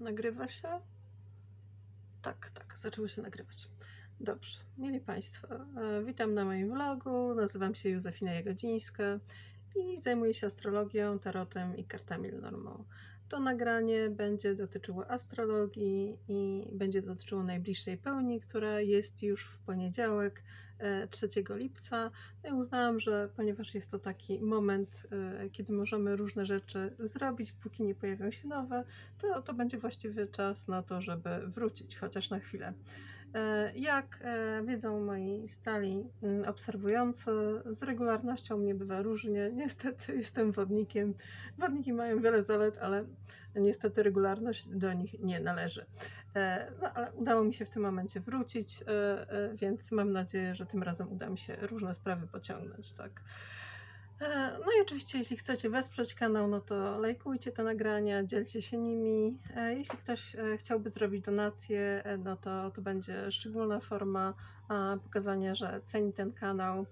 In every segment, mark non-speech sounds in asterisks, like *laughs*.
Nagrywa się? Tak, tak, zaczęło się nagrywać. Dobrze, mieli Państwo, e, witam na moim vlogu. Nazywam się Józefina Jagodzińska i zajmuję się astrologią, tarotem i kartami Lenormand. To nagranie będzie dotyczyło astrologii i będzie dotyczyło najbliższej pełni, która jest już w poniedziałek, e, 3 lipca. No i uznałam, że ponieważ jest to taki moment, e, kiedy możemy różne rzeczy zrobić, póki nie pojawią się nowe, to, to będzie właściwy czas na to, żeby wrócić chociaż na chwilę. E, Jak e, wiedzą moi stali mm, obserwujący, z regularnością mnie bywa różnie. *laughs* Niestety jestem wodnikiem. Wodniki mają wiele zalet, ale niestety regularność do nich nie należy. E, No ale udało mi się w tym momencie wrócić, więc mam nadzieję, że tym razem uda mi się różne sprawy pociągnąć, tak. E, No i oczywiście, jeśli chcecie wesprzeć kanał, no to lajkujcie te nagrania, dzielcie się nimi. E, Jeśli ktoś e, chciałby zrobić donację, no to to będzie szczególna forma pokazania, że ceni ten kanał.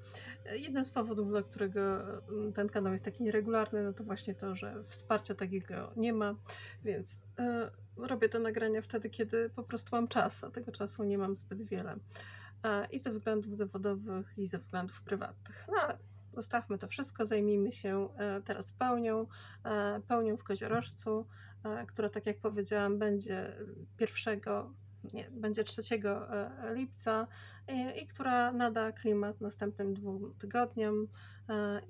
Jednym z powodów, dla którego mm, ten kanał jest taki nieregularny, no to właśnie to, że wsparcia takiego nie ma, więc robię te nagrania wtedy, kiedy po prostu mam czas, a tego czasu nie mam zbyt wiele. I ze względów zawodowych, i ze względów prywatnych. No ale zostawmy to wszystko, zajmijmy się e, teraz pełnią, e, pełnią w Koziorożcu, e, która tak jak powiedziałam będzie pierwszego, nie, będzie 3 e, lipca i, i która nada klimat następnym dwóm tygodniom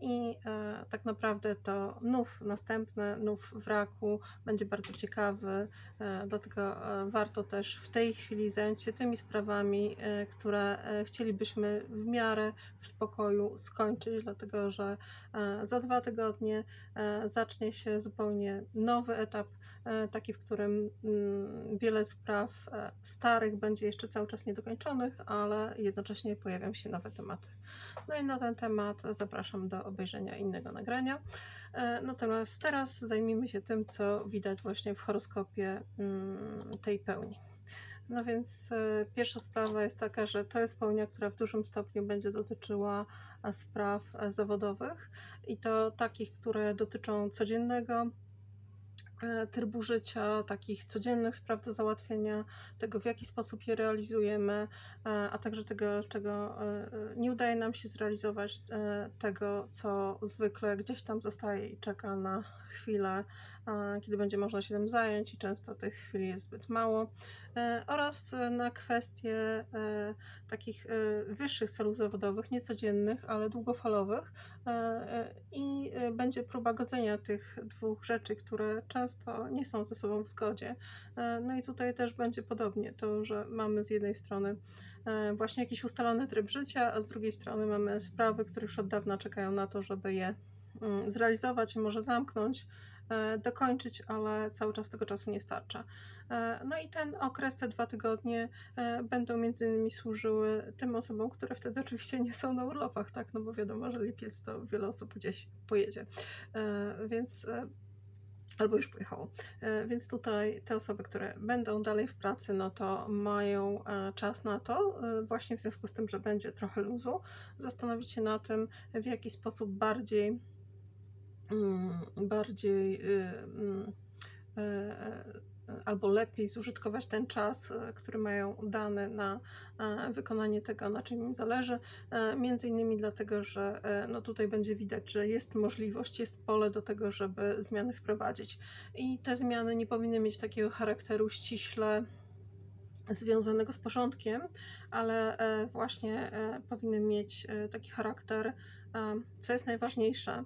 i e, tak naprawdę to nów następny, nów wraku będzie bardzo ciekawy, e, dlatego e, warto też w tej chwili zająć się tymi sprawami, e, które e, chcielibyśmy w miarę w spokoju skończyć, dlatego że e, za dwa tygodnie e, zacznie się zupełnie nowy etap, e, taki, w którym mm, wiele spraw e, starych będzie jeszcze cały czas niedokończonych, ale jednocześnie pojawią się nowe tematy. No i na ten temat zapraszam do obejrzenia innego nagrania. E, Natomiast teraz zajmijmy się tym, co widać właśnie w horoskopie mm, tej pełni. No więc e, pierwsza sprawa jest taka, że to jest pełnia, która w dużym stopniu będzie dotyczyła e, spraw zawodowych i to takich, które dotyczą codziennego trybu życia, takich codziennych spraw do załatwienia, tego w jaki sposób je realizujemy, e, a także tego, czego e, e, nie udaje nam się zrealizować, e, tego, co zwykle gdzieś tam zostaje i czeka na chwilę, e, kiedy będzie można się tym zająć i często tych chwil jest zbyt mało, e, oraz e, na kwestie e, takich wyższych celów zawodowych, niecodziennych, ale długofalowych i będzie próba godzenia tych dwóch rzeczy, które często nie są ze sobą w zgodzie. No i tutaj też będzie podobnie to, że mamy z jednej strony właśnie jakiś ustalony tryb życia, a z drugiej strony mamy sprawy, które już od dawna czekają na to, żeby je mm, zrealizować może zamknąć, dokończyć, ale cały czas tego czasu nie starcza. E, No i ten okres, te dwa tygodnie e, będą między innymi służyły tym osobom, które wtedy oczywiście nie są na urlopach, tak, no bo wiadomo, że lipiec to wiele osób gdzieś pojedzie, E, więc e, albo już pojechało. E, Więc tutaj te osoby, które będą dalej w pracy, no to mają e, czas na to, e, właśnie w związku z tym, że będzie trochę luzu, zastanowić się na tym, w jaki sposób bardziej, bardziej y, mm, e, e, albo lepiej zużytkować ten czas, e, który mają dany na wykonanie tego, na czym im zależy. Między innymi dlatego, że no tutaj będzie widać, że jest możliwość, jest pole do tego, żeby zmiany wprowadzić. I te zmiany nie powinny mieć takiego charakteru ściśle związanego z porządkiem, ale właśnie powinny mieć taki charakter, co jest najważniejsze,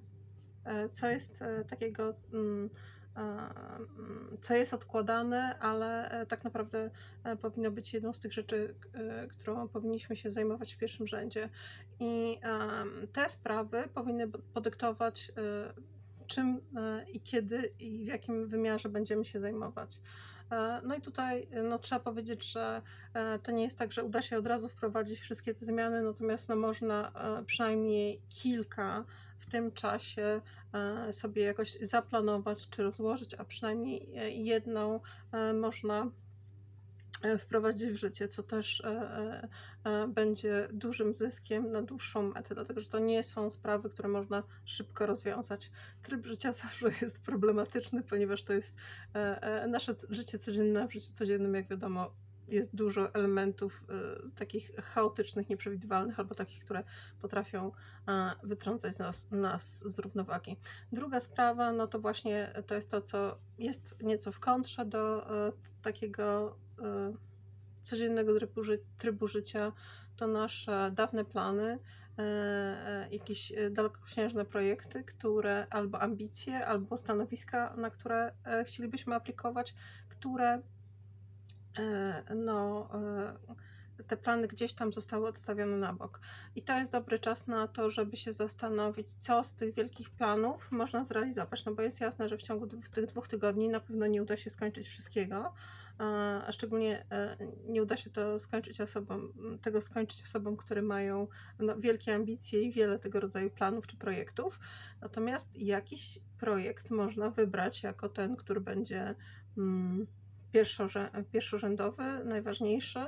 co jest e, takiego, mm, e, mm, co jest odkładane, ale e, tak naprawdę e, powinno być jedną z tych rzeczy, e, którą powinniśmy się zajmować w pierwszym rzędzie. I te sprawy powinny podyktować, e, czym e, i kiedy i w jakim wymiarze będziemy się zajmować. E, No i tutaj e, no, trzeba powiedzieć, że e, to nie jest tak, że uda się od razu wprowadzić wszystkie te zmiany, natomiast no, można e, przynajmniej kilka w tym czasie e, sobie jakoś zaplanować czy rozłożyć, a przynajmniej e, jedną e, można wprowadzić w życie, co też będzie dużym zyskiem na dłuższą metę, dlatego że to nie są sprawy, które można szybko rozwiązać. Tryb życia *laughs* zawsze jest problematyczny, ponieważ to jest nasze życie codzienne. W życiu codziennym, jak wiadomo, jest dużo elementów e, takich chaotycznych, nieprzewidywalnych, albo takich, które potrafią e, wytrącać nas, nas z równowagi. Druga sprawa, no to właśnie to jest to, co jest nieco w kontrze do e, takiego codziennego trybu, ży- trybu życia, to nasze dawne plany, jakieś dalekosiężne projekty, które albo ambicje, albo stanowiska, na które chcielibyśmy aplikować, które no, e, te plany gdzieś tam zostały odstawione na bok. I to jest dobry czas na to, żeby się zastanowić, co z tych wielkich planów można zrealizować. No bo jest jasne, że w ciągu tych dwóch tygodni na pewno nie uda się skończyć wszystkiego, e, a szczególnie e, nie uda się to skończyć osobom, tego skończyć osobom, które mają no, wielkie ambicje i wiele tego rodzaju planów czy projektów. Natomiast jakiś projekt można wybrać jako ten, który będzie. Mm, pierwszorzędowy, najważniejszy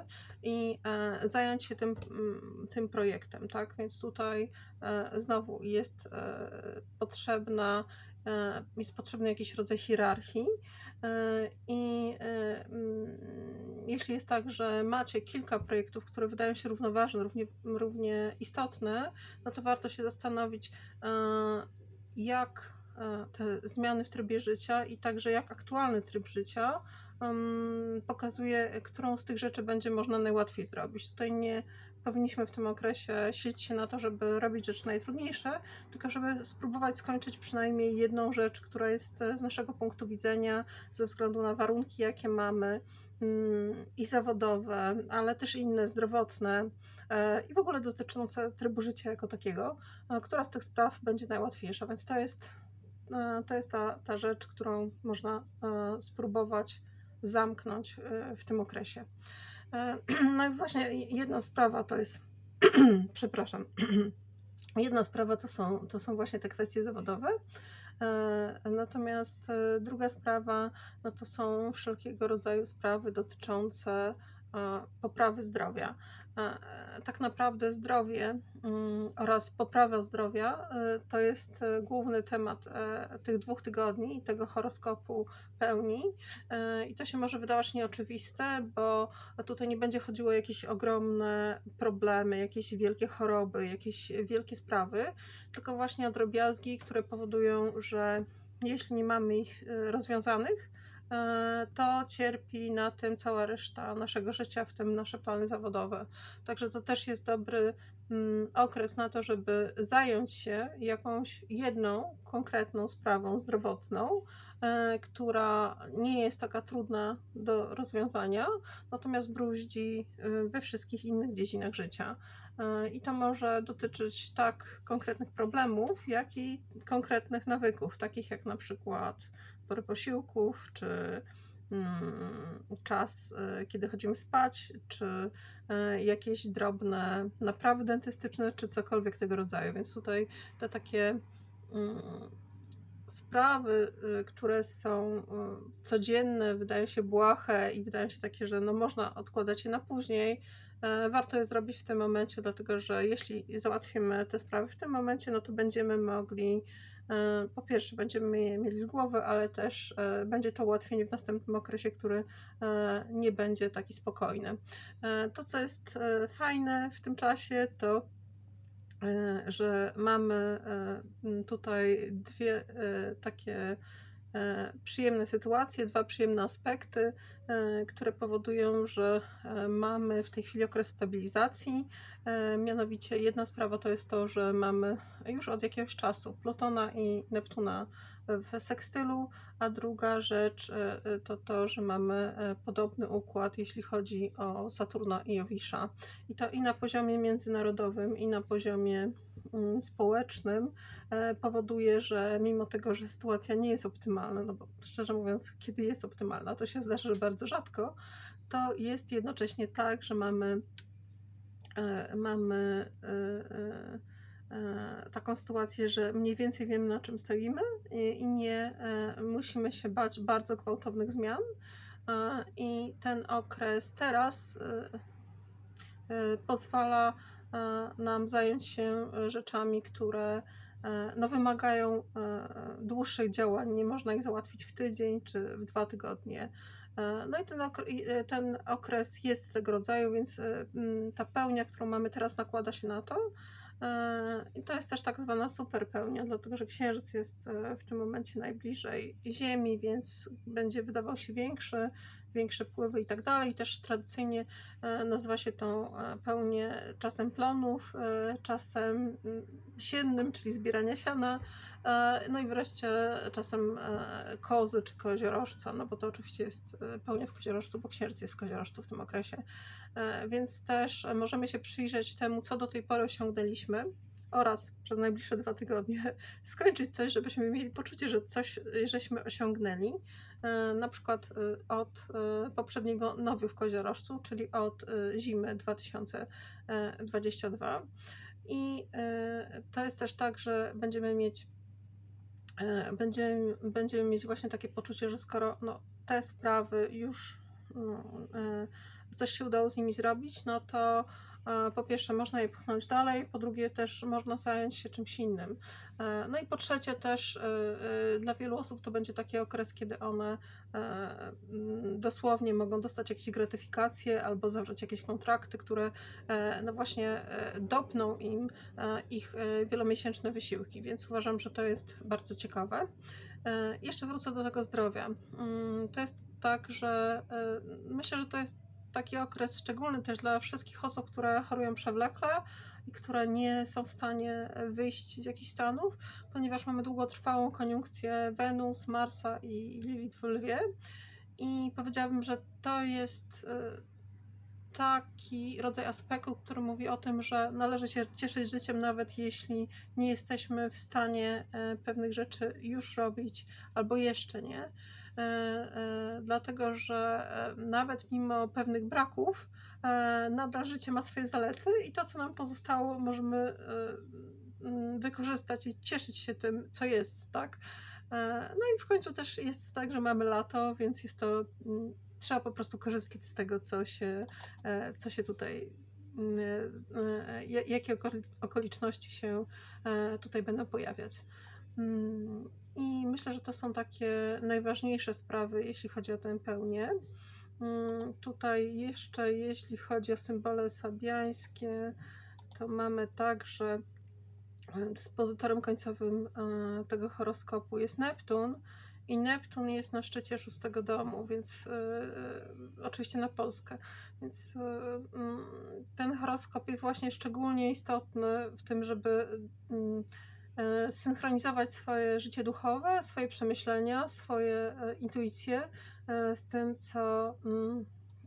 i e, zająć się tym, mm, tym projektem, tak? Więc tutaj e, znowu jest e, potrzebna, jest potrzebny jakiś rodzaj hierarchii i mm, jeśli jest tak, że macie kilka projektów, które wydają się równoważne, równie, równie istotne, no to warto się zastanowić, jak te zmiany w trybie życia i także jak aktualny tryb życia pokazuje, którą z tych rzeczy będzie można najłatwiej zrobić. Tutaj nie powinniśmy w tym okresie silić się na to, żeby robić rzeczy najtrudniejsze, tylko żeby spróbować skończyć przynajmniej jedną rzecz, która jest e, z naszego punktu widzenia, ze względu na warunki, jakie mamy mm, i zawodowe, ale też inne, zdrowotne e, i w ogóle dotyczące trybu życia jako takiego, e, która z tych spraw będzie najłatwiejsza. Więc to jest, e, to jest ta, ta rzecz, którą można spróbować zamknąć e, w tym okresie. E, *clears throat* No i właśnie jedna sprawa to jest, *clears throat* przepraszam, *clears throat* jedna sprawa to są, to są właśnie te kwestie zawodowe. E, Natomiast druga sprawa no to są wszelkiego rodzaju sprawy dotyczące poprawy zdrowia. E, Tak naprawdę zdrowie mm, oraz poprawa zdrowia e, to jest e, główny temat e, tych dwóch tygodni i tego horoskopu pełni. E, I to się może wydawać nieoczywiste, bo tutaj nie będzie chodziło o jakieś ogromne problemy, jakieś wielkie choroby, jakieś wielkie sprawy, tylko właśnie o drobiazgi, które powodują, że jeśli nie mamy ich e, rozwiązanych, e, to cierpi na tym cała reszta naszego życia, w tym nasze plany zawodowe. Także to też jest dobry okres na to, żeby zająć się jakąś jedną konkretną sprawą zdrowotną, e, która nie jest taka trudna do rozwiązania, natomiast bruździ e, we wszystkich innych dziedzinach życia. E, I to może dotyczyć tak konkretnych problemów, jak i konkretnych nawyków, takich jak na przykład pory posiłków, czy mm, czas, e, kiedy chodzimy spać, czy e, jakieś drobne naprawy dentystyczne, czy cokolwiek tego rodzaju. Więc tutaj te takie mm, sprawy, y, które są y, codzienne, wydają się błahe i wydają się takie, że no można odkładać je na później, warto je zrobić w tym momencie, dlatego że jeśli załatwimy te sprawy w tym momencie, no to będziemy mogli, po pierwsze, będziemy je mieli z głowy, ale też e, będzie to ułatwienie w następnym okresie, który e, nie będzie taki spokojny. E, To, co jest e, fajne w tym czasie, to e, że mamy e, tutaj dwie e, takie e, przyjemne sytuacje, dwa przyjemne aspekty, e, które powodują, że e, mamy w tej chwili okres stabilizacji. E, Mianowicie jedna sprawa to jest to, że mamy już od jakiegoś czasu Plutona i Neptuna w sekstylu, a druga rzecz e, e, to to, że mamy e, podobny układ, jeśli chodzi o Saturna i Jowisza. I to i na poziomie międzynarodowym, i na poziomie społecznym e, powoduje, że mimo tego, że sytuacja nie jest optymalna, no bo szczerze mówiąc, kiedy jest optymalna, to się zdarza, że bardzo rzadko, to jest jednocześnie tak, że mamy, e, mamy e, taką sytuację, że mniej więcej wiemy, na czym stoimy i, nie musimy się bać bardzo gwałtownych zmian. I ten okres teraz pozwala nam zająć się e, rzeczami, które e, no, wymagają e, dłuższych działań. Nie można ich załatwić w tydzień czy w dwa tygodnie. E, No i ten, e, ten okres jest tego rodzaju, więc e, ta pełnia, którą mamy teraz, nakłada się na to. E, I to jest też tak zwana superpełnia, dlatego że Księżyc jest e, w tym momencie najbliżej Ziemi, więc będzie wydawał się większy, większe pływy i tak dalej. Też tradycyjnie e, nazywa się tą e, pełnię czasem plonów, e, czasem mm, siennym, czyli zbierania siana, no i wreszcie czasem kozy czy koziorożca, no bo to oczywiście jest pełnia w koziorożcu, bo księżyc jest w koziorożcu w tym okresie. Więc też możemy się przyjrzeć temu, co do tej pory osiągnęliśmy oraz przez najbliższe dwa tygodnie *laughs* skończyć coś, żebyśmy mieli poczucie, że coś e, żeśmy osiągnęli. E, Na przykład e, od e, poprzedniego nowy w koziorożcu, czyli od zimy 2022. I e, to jest też tak, że będziemy mieć e, będziemy, będziemy mieć właśnie takie poczucie, że skoro no, te sprawy już no, coś się udało z nimi zrobić, no to po pierwsze można je pchnąć dalej, po drugie też można zająć się czymś innym. E, No i po trzecie też e, e, dla wielu osób to będzie taki okres, kiedy one e, mm, dosłownie mogą dostać jakieś gratyfikacje albo zawrzeć jakieś kontrakty, które e, no właśnie e, dopną im e, ich e, wielomiesięczne wysiłki, więc uważam, że to jest bardzo ciekawe. E, Jeszcze wrócę do tego zdrowia. Mm, To jest tak, że e, myślę, że to jest taki okres szczególny też dla wszystkich osób, które chorują przewlekle i które nie są w stanie wyjść z jakichś stanów, ponieważ mamy długotrwałą koniunkcję Wenus, Marsa i Lilith w Lwie. I powiedziałabym, że to jest e, taki rodzaj aspektu, który mówi o tym, że należy się cieszyć życiem, nawet jeśli nie jesteśmy w stanie e, pewnych rzeczy już robić albo jeszcze nie. E, e, Dlatego, że e, nawet mimo pewnych braków, nadal życie ma swoje zalety i to, co nam pozostało, możemy wykorzystać i cieszyć się tym, co jest, tak? No i w końcu też jest tak, że mamy lato, więc jest to trzeba po prostu korzystać z tego, co się, co się tutaj, ja- jakie okoli- okoliczności się tutaj będą pojawiać. Mm, I myślę, że to są takie najważniejsze sprawy, jeśli chodzi o tę pełnię. Mm, Tutaj jeszcze, jeśli chodzi o symbole sabiańskie, to mamy tak, że dyspozytorem końcowym e, tego horoskopu jest Neptun. I Neptun jest na szczycie szóstego domu, więc e, e, oczywiście na Polskę. Więc mm, ten horoskop jest właśnie szczególnie istotny w tym, żeby synchronizować swoje życie duchowe, swoje przemyślenia, swoje e, intuicje e, z tym, co. mm,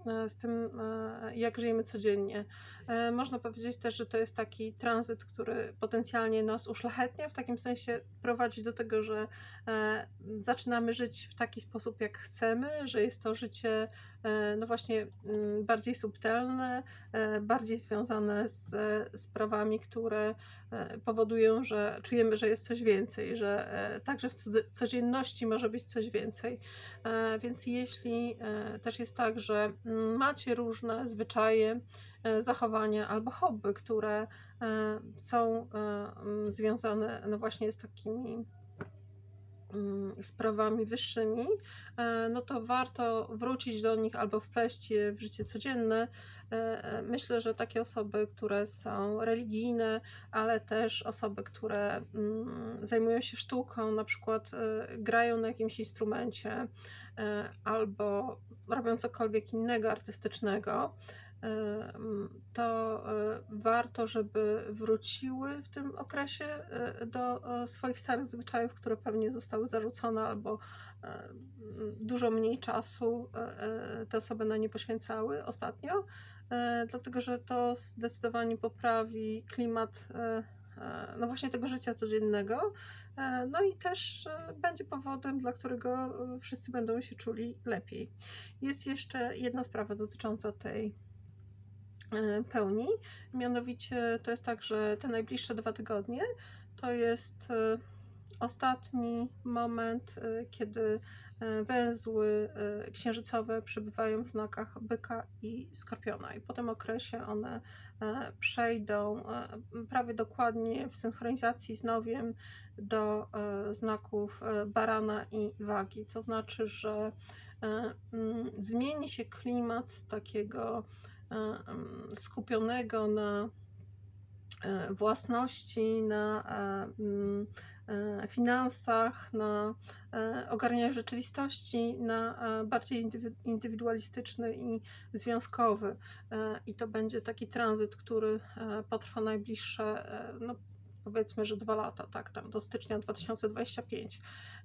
e, Z tym, e, jak żyjemy codziennie. E, Można powiedzieć też, że to jest taki tranzyt, który potencjalnie nas uszlachetnia, w takim sensie prowadzi do tego, że e, zaczynamy żyć w taki sposób, jak chcemy, że jest to życie, e, no właśnie, mm, bardziej subtelne, bardziej związane z sprawami, które powodują, że czujemy, że jest coś więcej, że także w codzienności może być coś więcej. Więc jeśli też jest tak, że mm, macie różne zwyczaje, zachowania albo hobby, które e, są e, związane no właśnie z takimi mm, sprawami wyższymi, e, no to warto wrócić do nich albo wpleść je w życie codzienne. E, e, Myślę, że takie osoby, które są religijne, ale też osoby, które mm, zajmują się sztuką, na przykład e, grają na jakimś instrumencie e, albo robią cokolwiek innego artystycznego, e, to e, warto, żeby wróciły w tym okresie e, do e, swoich starych zwyczajów, które pewnie zostały zarzucone albo dużo mniej czasu te osoby na nie poświęcały ostatnio, dlatego że to zdecydowanie poprawi klimat no właśnie tego życia codziennego. No i też będzie powodem, dla którego wszyscy będą się czuli lepiej. Jest jeszcze jedna sprawa dotycząca tej pełni. Mianowicie to jest tak, że te najbliższe dwa tygodnie to jest e, ostatni moment, y, kiedy węzły księżycowe przebywają w znakach byka i skorpiona. I po tym okresie one e, przejdą e, prawie dokładnie w synchronizacji z nowiem do e, znaków e, barana i wagi, co znaczy, że e, mm, zmieni się klimat z takiego e, skupionego na e, własności, na e, e, finansach, na e, ogarnianiu rzeczywistości, na e, bardziej indywi- indywidualistyczny i związkowy. E, I to będzie taki tranzyt, który e, potrwa najbliższe, e, no powiedzmy, że dwa lata, tak, tam do stycznia 2025.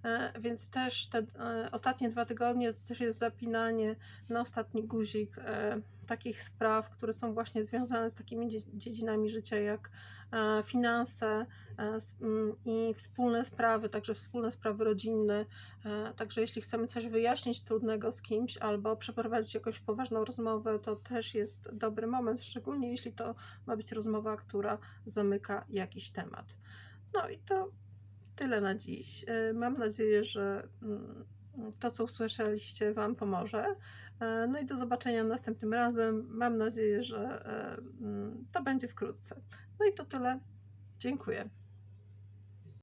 E, Więc też te e, ostatnie dwa tygodnie to też jest zapinanie na ostatni guzik e, takich spraw, które są właśnie związane z takimi dzie- dziedzinami życia jak finanse mm, i wspólne sprawy, także wspólne sprawy rodzinne. Także jeśli chcemy coś wyjaśnić trudnego z kimś albo przeprowadzić jakąś poważną rozmowę, to też jest dobry moment, szczególnie jeśli to ma być rozmowa, która zamyka jakiś temat. No i to tyle na dziś. E, Mam nadzieję, że mm, to, co usłyszeliście, Wam pomoże. E, No i do zobaczenia następnym razem. Mam nadzieję, że e, mm, to będzie wkrótce. No i to tyle. Dziękuję.